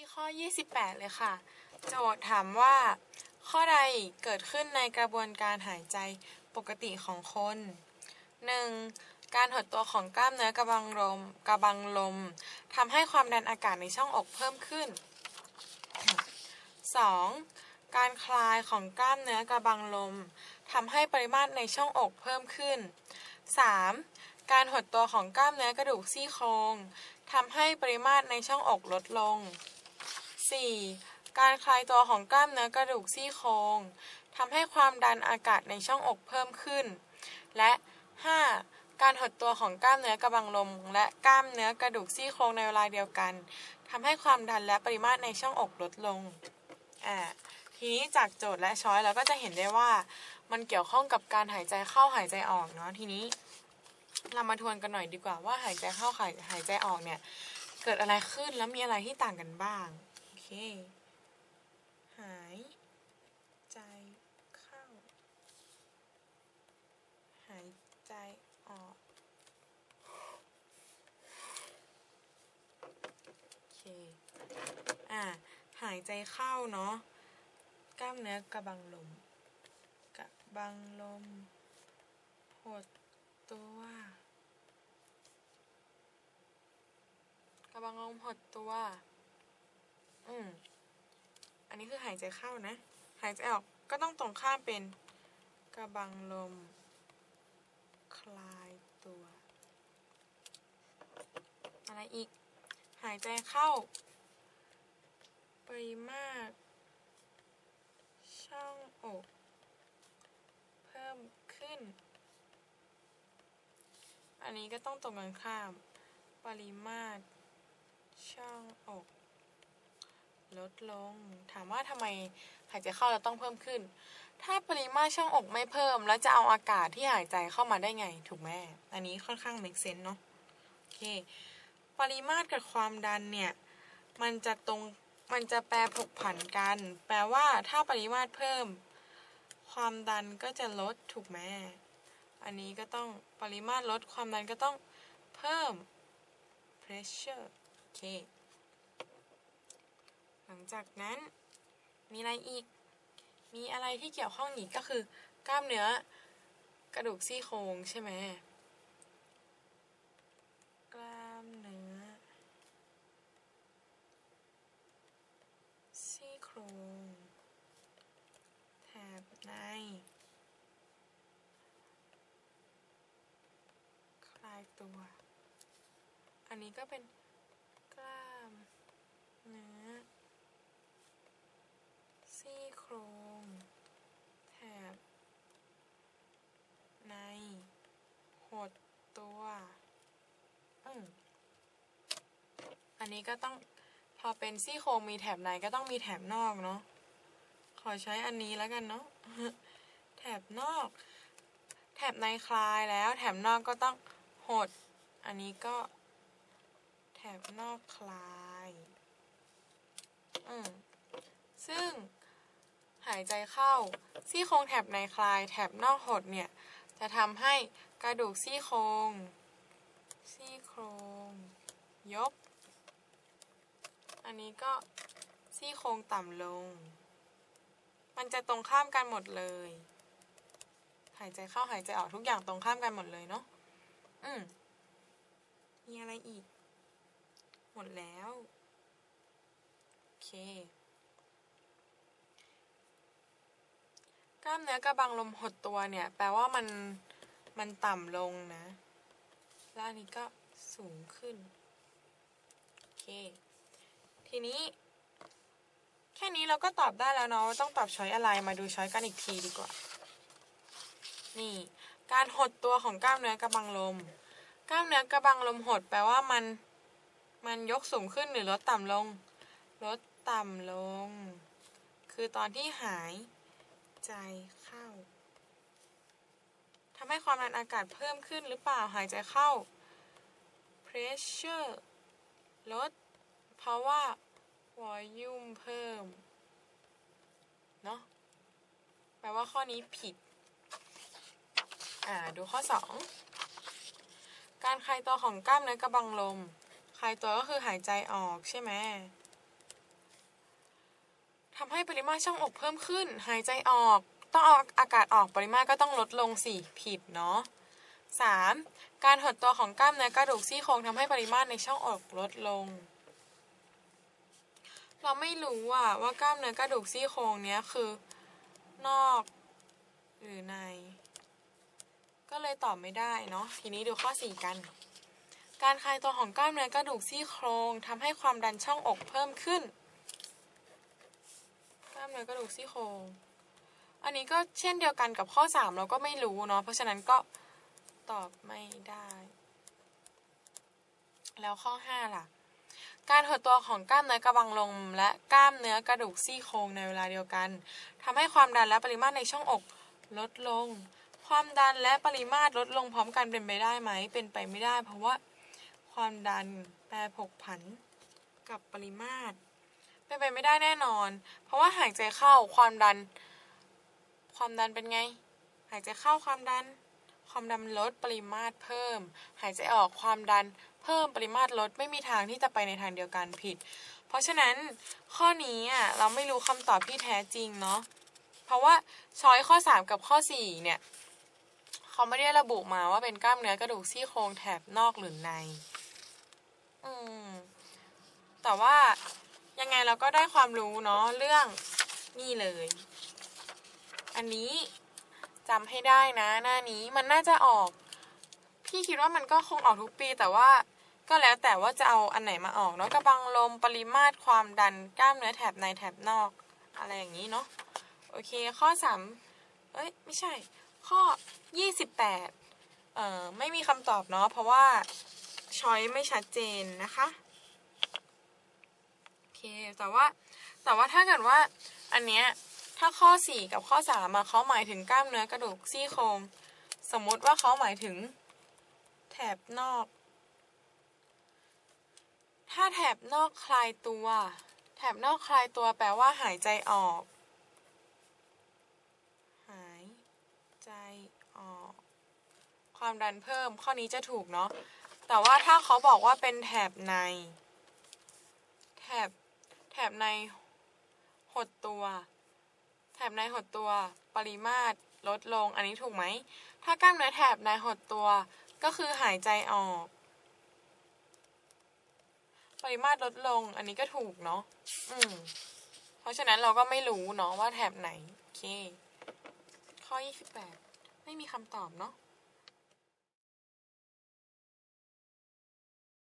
ที่ข้อ 28 เลยค่ะ โจทย์ถามว่า ข้อใดเกิดขึ้นในกระบวนการหายใจปกติของคน 1. การหดตัวของกล้ามเนื้อกระบังลมกระบังลมทำให้ความดันอากาศในช่องอกเพิ่มขึ้น 2. การคลายของกล้ามเนื้อกระบังลมทำให้ปริมาตรในช่องอกเพิ่มขึ้น 3. การหดตัวของกล้ามเนื้อกระดูกซี่โครงทำให้ปริมาตรในช่องอกลดลง 4. การคลายตัวของกล้ามเนื้อกระดูกซี่โครงทำให้ความดันอากาศในช่องอกเพิ่มขึ้น และ 5. การหดตัวของกล้ามเนื้อกระบังลม และกล้ามเนื้อกระดูกซี่โครงในเวลาเดียวกันทำให้ความดันและปริมาตรในช่องอกลดลงอ่าทีนี้จากโจทย์และช้อยเราก็จะเห็นได้ว่า มันเกี่ยวข้องกับการหายใจเข้าหายใจออกเนาะทีนี้ เรามาทวนกันหน่อยดีกว่าว่าหายใจเข้าหายหายใจออกเนี่ย เกิดอะไรขึ้นแล้วมีอะไรที่ต่างกันบ้าง เค หาย ใจเข้า หายใจออก โอเค อ่า หายใจเข้าเนาะ กล้ามเนื้อกระบังลม กระบังลม หดตัว กระบังลมหดตัว อืม อันนี้คือหายใจเข้านะ หายใจออกก็ต้องตรงข้ามเป็นกระบังลม คลายตัว อะไรอีก หายใจเข้า ปริมาตรช่องอก เพิ่มขึ้น อันนี้ก็ต้องตรงกันข้าม ปริมาตรช่องอก ลดลง ถามว่าทำไมหายใจเข้าเราต้องเพิ่มขึ้น ถ้าปริมาตรช่องอกไม่เพิ่ม แล้วจะเอาอากาศที่หายใจเข้ามาได้ไง ถูกไหมอันนี้ค่อนข้าง make sense เนาะโอเค ปริมาตรกับความดันเนี่ย มันจะตรงมันจะแปรผกผันกัน แปลว่าถ้าปริมาตรเพิ่ม ความดันก็จะลดถูกไหมอันนี้ก็ต้องปริมาตรลดความดันก็ต้องเพิ่ม pressure โอเค หลังจากนั้นมีอะไรอีก มีอะไรที่เกี่ยวข้องอีกก็คือกล้ามเนื้อกระดูกซี่โครงใช่ไหมกล้ามเนื้อซี่โครงแถบในคลายตัว อันนี้ก็เป็นกล้ามเนื้อ ซี่โครง แถบ ใน หดตัวอืมอันนี้ก็ต้องพอเป็นซี่โครงมีแถบในก็ต้องมีแถบนอกเนาะขอใช้อันนี้แล้วกันเนาะแถบนอก แถบในคลายแล้ว แถบนอกก็ต้องหด อันนี้ก็ แถบนอกคลาย อืมซึ่ง หายใจเข้า ซี่โครงแถบในคลายแถบนอกหดเนี่ย จะทำให้กระดูกซี่โครง ซี่โครง ยก อันนี้ก็ซี่โครงต่ำลง มันจะตรงข้ามกันหมดเลย หายใจเข้าหายใจออกทุกอย่างตรงข้ามกันหมดเลยเนาะ อืม มีอะไรอีก หมดแล้ว โอเค ล้ามเนื้อกระบังลมหดตัวเนี่ย แปลว่ามันมันต่ำลงนะ แล้วอันนี้ก็สูงขึ้น โอเค ทีนี้ แค่นี้เราก็ตอบได้แล้วเนาะว่าต้องตอบช้อยอะไรมาดูช้อยกันอีกทีดีกว่า นี่ การหดตัวของกล้ามเนื้อกระบังลม กล้ามเนื้อกระบังลมหด แปลว่ามันมันยกสูงขึ้นหรือลดต่ำลง ลดต่ำลง คือตอนที่หาย ใจเข้าทำให้ความดันอากาศเพิ่มขึ้นหรือเปล่าหายใจเข้า pressure ลด เพราะว่า volume เพิ่ม เนาะแปลว่าข้อนี้ผิด อ่า ดูข้อ 2 การคลายตัวของกล้ามเนื้อกระบังลม คลายตัวก็คือหายใจออกใช่ไหม ทำให้ปริมาตรช่องอกเพิ่มขึ้น หายใจออก ต้องเอาอากาศออกปริมาตรก็ต้องลดลงสิผิดเนาะ 3. การหดตัวของกล้ามเนื้อกระดูกซี่โครงทำให้ปริมาตรในช่องอกลดลง เราไม่รู้ว่าว่ากล้ามเนื้อกระดูกซี่โครงเนี้ยคือนอกหรือใน ก็เลยตอบไม่ได้เนาะ ทีนี้ดูข้อ 4 กัน การคลายตัวของกล้ามเนื้อกระดูกซี่โครงทำให้ความดันช่องอกเพิ่มขึ้น ล้ามเนื้อกระดูกซี่โครงอันนี้ก็เช่นเดียวกันกับข้อ 3 เราก็ไม่รู้เนาะเพราะฉะนั้นก็ตอบไม่ได้ แล้วข้อ 5 ล่ะ การหดตัวของกล้ามเนื้อกระบังลมและกล้ามเนื้อกระดูกซี่โครงในเวลาเดียวกันทำให้ความดันและปริมาตรในช่องอกลดลง ความดันและปริมาตรลดลงพร้อมกันเป็นไปได้ไหม เป็นไปไม่ได้ เพราะว่าความดันแปรผกผันกับปริมาตร เป็นไปไม่ได้แน่นอน เพราะว่าหายใจเข้าความดัน ความดันเป็นไง หายใจเข้าความดัน ความดันลดปริมาตรเพิ่ม หายใจออกความดันเพิ่มปริมาตรลดไม่มีทางที่จะไปในทางเดียวกันผิด เพราะฉะนั้นข้อนี้อะเราไม่รู้คำตอบที่แท้จริงเนาะ เพราะว่าช้อยข้อ 3 กับข้อ 4 เนี่ยเขาไม่ได้ระบุมาว่าเป็นกล้ามเนื้อกระดูกซี่โครงแถบนอกหรือใน อืมแต่ว่า ยังไงเราก็ได้ความรู้เนาะเรื่องนี่เลย อันนี้จำให้ได้นะ หน้านี้มันน่าจะออก พี่คิดว่ามันก็คงออกทุกปีแต่ว่าก็แล้วแต่ว่าจะเอาอันไหนมาออกเนาะกระบังลมปริมาตรความดันกล้ามเนื้อแถบในแถบนอก อะไรอย่างนี้เนาะโอเคข้อ3เอ้ยไม่ใช่ ข้อ28เอ่อไม่มีคำตอบเนาะเพราะว่าช้อยไม่ชัดเจนนะคะ เค แต่ว่าแต่ว่าถ้าเกิดว่าอันเนี้ยถ้าข้อ 4 กับข้อ3มาเขาหมายถึงกล้ามเนื้อกระดูกซี่โครงสมมติว่าเขาหมายถึง แถบนอก ถ้าแถบนอกคลายตัว แถบนอกคลายตัวแปลว่าหายใจออก หายใจออก ความดันเพิ่มข้อนี้จะถูกเนาะแต่ว่าถ้าเขาบอกว่าเป็นแถบใน แถบ ถบในหดตัว แถบในหดตัว ปริมาตรลดลง อันนี้ถูกไหม ถ้ากล้ามเนื้อแถบในหดตัว ก็คือหายใจออก ปริมาตรลดลง อันนี้ก็ถูกเนาะ อืม เพราะฉะนั้นเราก็ไม่รู้เนาะว่าแถบไหน โอเค ข้อ 28 ไม่มีคำตอบเนาะ